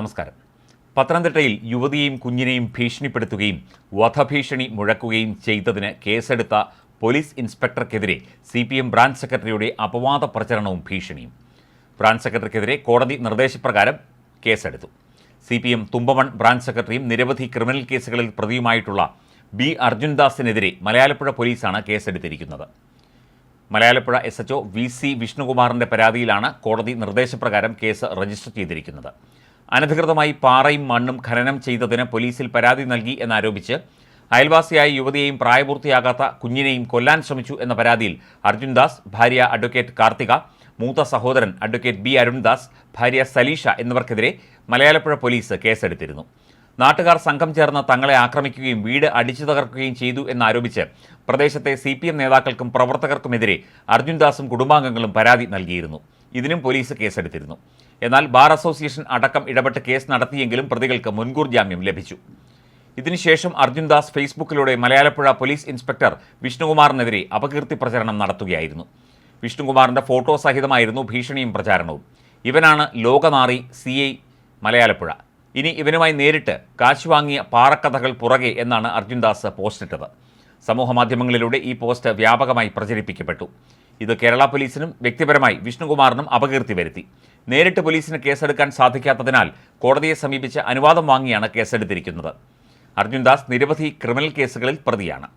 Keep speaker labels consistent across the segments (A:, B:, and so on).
A: നമസ്കാരം. പത്തനംതിട്ടയിൽ യുവതിയെയും കുഞ്ഞിനെയും ഭീഷണിപ്പെടുത്തുകയും വധഭീഷണി മുഴക്കുകയും ചെയ്തതിന് കേസെടുത്ത പോലീസ് ഇൻസ്പെക്ടർക്കെതിരെ സി പി എം ബ്രാഞ്ച് സെക്രട്ടറിയുടെ അപവാദ പ്രചരണവും ഭീഷണിയും. ബ്രാഞ്ച് സെക്രട്ടറിക്കെതിരെ കോടതി നിർദ്ദേശപ്രകാരം കേസെടുത്തു. C P M Thumpamon branch സെക്രട്ടറിയും നിരവധി ക്രിമിനൽ കേസുകളിൽ പ്രതിയുമായിട്ടുള്ള ബി അർജുൻദാസിനെതിരെ മലയാളപ്പുഴ പോലീസാണ് കേസെടുത്തിരിക്കുന്നത്. Malayalapuzha S HO V C വിഷ്ണുകുമാറിന്റെ പരാതിയിലാണ് കോടതി നിർദ്ദേശപ്രകാരം കേസ് രജിസ്റ്റർ ചെയ്തിരിക്കുന്നത്. അനധികൃതമായി പാറയും മണ്ണും ഖനനം ചെയ്തതിന് പോലീസിൽ പരാതി നൽകി എന്നാരോപിച്ച് അയൽവാസിയായ യുവതിയെയും പ്രായപൂർത്തിയാകാത്ത കുഞ്ഞിനെയും കൊല്ലാൻ ശ്രമിച്ചു എന്ന പരാതിയിൽ അർജുൻദാസ് ഭാര്യ അഡ്വക്കേറ്റ് കാർത്തിക മൂത്ത സഹോദരൻ അഡ്വക്കേറ്റ് ബി അരുൺദാസ് ഭാര്യ സലീഷ എന്നിവർക്കെതിരെ മലയാളപ്പുഴ പോലീസ് കേസെടുത്തിരുന്നു. നാട്ടുകാർ സംഘം ചേർന്ന് തങ്ങളെ ആക്രമിക്കുകയും വീട് അടിച്ചു തകർക്കുകയും ചെയ്തു എന്നാരോപിച്ച് പ്രദേശത്തെ സി പി എം നേതാക്കൾക്കും പ്രവർത്തകർക്കുമെതിരെ അർജുൻദാസും കുടുംബാംഗങ്ങളും പരാതി നൽകിയിരുന്നു. ഇതിനും പോലീസ് കേസെടുത്തിരുന്നു. എന്നാൽ ബാർ അസോസിയേഷൻ അടക്കം ഇടപെട്ട് കേസ് നടത്തിയെങ്കിലും പ്രതികൾക്ക് മുൻകൂർ ജാമ്യം ലഭിച്ചു. ഇതിനുശേഷം അർജുൻ ദാസ് ഫേസ്ബുക്കിലൂടെ മലയാളപ്പുഴ പോലീസ് ഇൻസ്പെക്ടർ വിഷ്ണുകുമാറിനെതിരെ അപകീർത്തി പ്രചരണം നടത്തുകയായിരുന്നു. വിഷ്ണുകുമാറിന്റെ ഫോട്ടോ സഹിതമായിരുന്നു ഭീഷണിയും പ്രചാരണവും. ഇവനാണ് ലോകനാറി സി ഐ മലയാളപ്പുഴ. ഇനി ഇവനുമായി നേരിട്ട് കാശ് വാങ്ങിയ പാറക്കഥകൾ പുറകെ എന്നാണ് അർജുൻദാസ് പോസ്റ്റിട്ടത്. സമൂഹമാധ്യമങ്ങളിലൂടെ ഈ പോസ്റ്റ് വ്യാപകമായി പ്രചരിപ്പിക്കപ്പെട്ടു. ഇത് കേരള പോലീസിനും വ്യക്തിപരമായി വിഷ്ണുകുമാറിനും അപകീർത്തി വരുത്തി. നേരിട്ട് പോലീസിന് കേസെടുക്കാൻ സാധിക്കാത്തതിനാൽ കോടതിയെ സമീപിച്ച് അനുവാദം വാങ്ങിയാണ് കേസെടുത്തിരിക്കുന്നത്. അർജുൻദാസ് നിരവധി ക്രിമിനൽ കേസുകളിൽ പ്രതിയാണ്.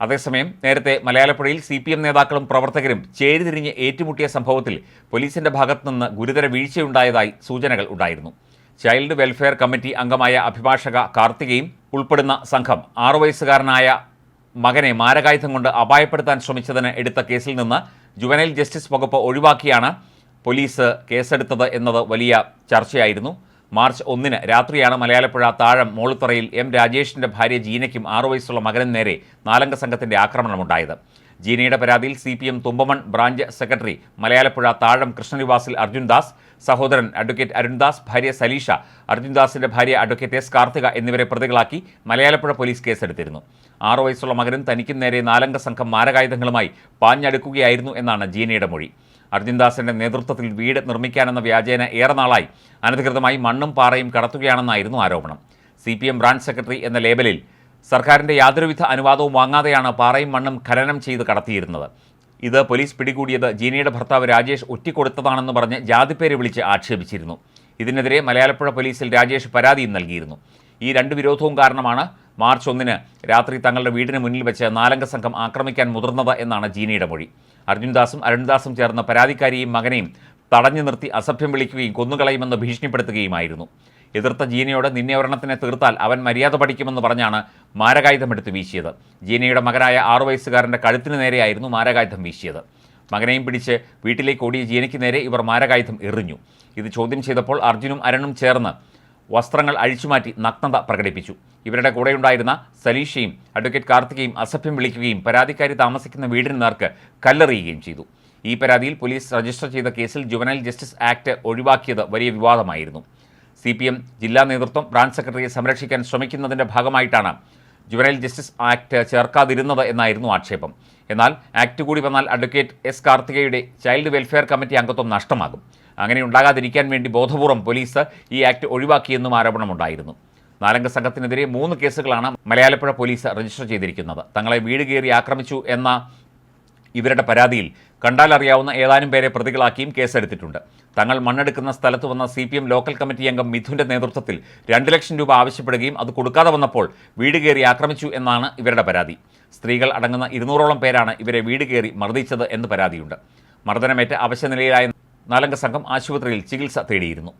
A: അതേസമയം നേരത്തെ മലയാളപ്പുഴയിൽ സി പി എം നേതാക്കളും പ്രവർത്തകരും ചേരിതിരിഞ്ഞ് ഏറ്റുമുട്ടിയ സംഭവത്തിൽ പോലീസിന്റെ ഭാഗത്തുനിന്ന് ഗുരുതര വീഴ്ചയുണ്ടായതായി സൂചനകൾ ഉണ്ടായിരുന്നു. ചൈൽഡ് വെൽഫെയർ കമ്മിറ്റി അംഗമായ അഭിഭാഷക കാർത്തികയും ഉൾപ്പെടുന്ന സംഘം ആറു വയസ്സുകാരനായ മകനെ മാരകായുധം കൊണ്ട് അപായപ്പെടുത്താൻ ശ്രമിച്ചതിന് എടുത്ത കേസിൽ നിന്ന് ജുവനൈൽ ജസ്റ്റിസ് വകുപ്പ് ഒഴിവാക്കിയാണ് പോലീസ് കേസെടുത്തത് എന്നത് വലിയ ചർച്ചയായിരുന്നു. മാർച്ച് ഒന്നിന് രാത്രിയാണ് മലയാളപ്പുഴ താഴം മോളിത്തറയിൽ എം രാജേഷിന്റെ ഭാര്യ ജീനയ്ക്കും ആറു വയസ്സുള്ള മകനും നേരെ നാലംഗ സംഘത്തിന്റെ ആക്രമണമുണ്ടായത്. ജീനയുടെ പരാതിയിൽ C P M Thumpamon branch secretary Malayalappuzha Thazham കൃഷ്ണനിവാസിൽ Arjundas സഹോദരൻ അഡ്വക്കേറ്റ് അരുൺദാസ് ഭാര്യ സലീഷ അർജുൻദാസിന്റെ ഭാര്യ അഡ്വക്കേറ്റ് എസ് കാർത്തിക എന്നിവരെ പ്രതികളാക്കി മലയാളപ്പുഴ പോലീസ് കേസെടുത്തിരുന്നു. ആറു വയസ്സുള്ള മകനും തനിക്കും നേരെ നാലംഗ സംഘം മാരകായുധങ്ങളുമായി പാഞ്ഞടുക്കുകയായിരുന്നു എന്നാണ് ജീനയുടെ മൊഴി. അർജുൻദാസിന്റെ നേതൃത്വത്തിൽ വീട് നിർമ്മിക്കാനെന്ന വ്യാജേന ഏറെ നാളായി. അനധികൃതമായി മണ്ണും പാറയും കടത്തുകയാണെന്നായിരുന്നു ആരോപണം. C P M branch secretary എന്ന ലേബലിൽ സർക്കാരിന്റെ യാതൊരുവിധ അനുവാദവും വാങ്ങാതെയാണ് പാറയും മണ്ണും ഖനനം ചെയ്ത് കടത്തിയിരുന്നത്. ഇത് പോലീസ് പിടികൂടിയത് ജീനയുടെ ഭർത്താവ് രാജേഷ് ഒറ്റിക്കൊടുത്തതാണെന്ന് പറഞ്ഞ് ജാതിപ്പേര് വിളിച്ച് ആക്ഷേപിച്ചിരുന്നു. ഇതിനെതിരെ മലയാളപ്പുഴ പോലീസിൽ രാജേഷ് പരാതിയും നൽകിയിരുന്നു. ഈ രണ്ട് വിരോധവും കാരണമാണ് മാർച്ച് ഒന്നിന് രാത്രി തങ്ങളുടെ വീടിന് മുന്നിൽ വെച്ച് നാലംഗ സംഘം ആക്രമിക്കാൻ മുതിർന്നത് എന്നാണ് ജീനയുടെ മൊഴി. അർജുൻദാസും അരുൺദാസും ചേർന്ന പരാതിക്കാരിയും മകനെയും തടഞ്ഞു നിർത്തി അസഭ്യം വിളിക്കുകയും കൊന്നുകളയുമെന്ന് ഭീഷണിപ്പെടുത്തുകയുമായിരുന്നു. എതിർത്ത ജീനയോട് നിന്നെ ഒരെണ്ണത്തിനെ തീർത്താൽ അവൻ മര്യാദ പഠിക്കുമെന്ന് പറഞ്ഞാണ് മാരകായുധം എടുത്ത് വീശിയത്. ജീനയുടെ മകനായ ആറു വയസ്സുകാരന്റെ കഴുത്തിന് നേരെയായിരുന്നു മാരകായുധം വീശിയത്. മകനെയും പിടിച്ച് വീട്ടിലേക്ക് ഓടിയ ജീനയ്ക്ക് നേരെ ഇവർ മാരകായുധം എറിഞ്ഞു. ഇത് ചോദ്യം ചെയ്തപ്പോൾ അർജുനും അരണും ചേർന്ന് വസ്ത്രങ്ങൾ അഴിച്ചുമാറ്റി നഗ്നത പ്രകടിപ്പിച്ചു. ഇവരുടെ കൂടെയുണ്ടായിരുന്ന സലീഷയും അഡ്വക്കേറ്റ് കാർത്തികയും അസഭ്യം വിളിക്കുകയും പരാതിക്കാരി താമസിക്കുന്ന വീടിന് നേർക്ക് കല്ലെറിയുകയും ചെയ്തു. ഈ പരാതിയിൽ പോലീസ് രജിസ്റ്റർ ചെയ്ത കേസിൽ ജുവനൈൽ ജസ്റ്റിസ് ആക്ട് ഒഴിവാക്കിയത് വലിയ വിവാദമായിരുന്നു. സി പി എം ജില്ലാ നേതൃത്വം ബ്രാഞ്ച് സെക്രട്ടറിയെ സംരക്ഷിക്കാൻ ശ്രമിക്കുന്നതിന്റെ ഭാഗമായിട്ടാണ് ജുവനൈൽ ജസ്റ്റിസ് ആക്ട് ചേർക്കാതിരുന്നത് എന്നായിരുന്നു ആക്ഷേപം. എന്നാൽ ആക്ട് കൂടി വന്നാൽ അഡ്വക്കേറ്റ് എസ് കാർത്തികയുടെ ചൈൽഡ് വെൽഫെയർ കമ്മിറ്റി അംഗത്വം നഷ്ടമാകും. അങ്ങനെ ഉണ്ടാകാതിരിക്കാൻ വേണ്ടി ബോധപൂർവം പോലീസ് ഈ ആക്ട് ഒഴിവാക്കിയെന്നും ആരോപണമുണ്ടായിരുന്നു. നാലംഗ സംഘത്തിനെതിരെ മൂന്ന് കേസുകളാണ് മലയാളപ്പുഴ പോലീസ് രജിസ്റ്റർ ചെയ്തിരിക്കുന്നത്. തങ്ങളെ വീട് കയറി ആക്രമിച്ചു എന്ന ഇവരുടെ പരാതിയിൽ കണ്ടാലറിയാവുന്ന ഏതാനും പേരെ പ്രതികളാക്കിയും കേസെടുത്തിട്ടുണ്ട്. തങ്ങൾ മണ്ണെടുക്കുന്ന സ്ഥലത്ത് വന്ന C P M local committee അംഗം മിഥുന്റെ നേതൃത്വത്തിൽ രണ്ട് ലക്ഷം രൂപ ആവശ്യപ്പെടുകയും അത് കൊടുക്കാതെ വന്നപ്പോൾ വീട് കയറി ആക്രമിച്ചു എന്നാണ് ഇവരുടെ പരാതി. സ്ത്രീകൾ അടങ്ങുന്ന ഇരുന്നൂറോളം പേരാണ് ഇവരെ വീട് കയറി മർദ്ദിച്ചത് എന്ന് പരാതിയുണ്ട്. മർദ്ദനമേറ്റ് അവശനിലയിലായ നാലംഗ സംഘം ആശുപത്രിയിൽ ചികിത്സ തേടിയിരുന്നു.